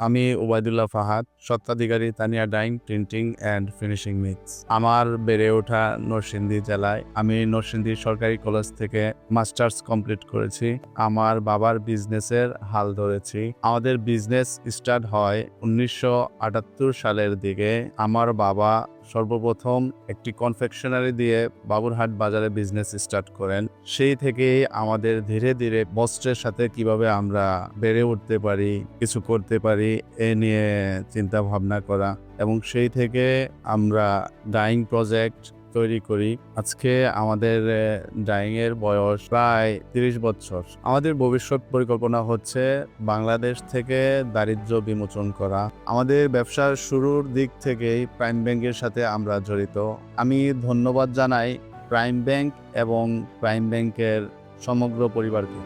আমি Obaidullah Fahad সত্ত্বাধিকারী Tania dyeing, printing and finishing mix আমার বেড়ে ওঠা নরসিংদী জেলায় আমি নরসিংদী সরকারি কলেজ থেকে মাস্টার্স কমপ্লিট করেছি। আমার বাবার বিজনেসের হাল ধরেছি। আমাদের বিজনেস স্টার্ট হয় উনিশশো আটাত্তর সালের দিকে। আমার বাবা সর্বপ্রথম একটি কনফেকশনারি দিয়ে বাবুরহাট বাজারে বিজনেস স্টার্ট করেন। সেই থেকেই আমাদের ধীরে ধীরে বস্ত্রের সাথে কীভাবে আমরা বেড়ে উঠতে পারি, কিছু করতে পারি, এ নিয়ে চিন্তা ভাবনা করা। এবং সেই থেকে আমরা ডাইং প্রজেক্ট তৈরি করি। আজকে আমাদের ডাইং এর বয়স প্রায় তিরিশ বছর। আমাদের ভবিষ্যৎ পরিকল্পনা হচ্ছে বাংলাদেশ থেকে দারিদ্র্য বিমোচন করা। আমাদের ব্যবসার শুরুর দিক থেকেই প্রাইম ব্যাংকের সাথে আমরা জড়িত। আমি ধন্যবাদ জানাই প্রাইম ব্যাংক এবং প্রাইম ব্যাংকের সমগ্র পরিবারকে।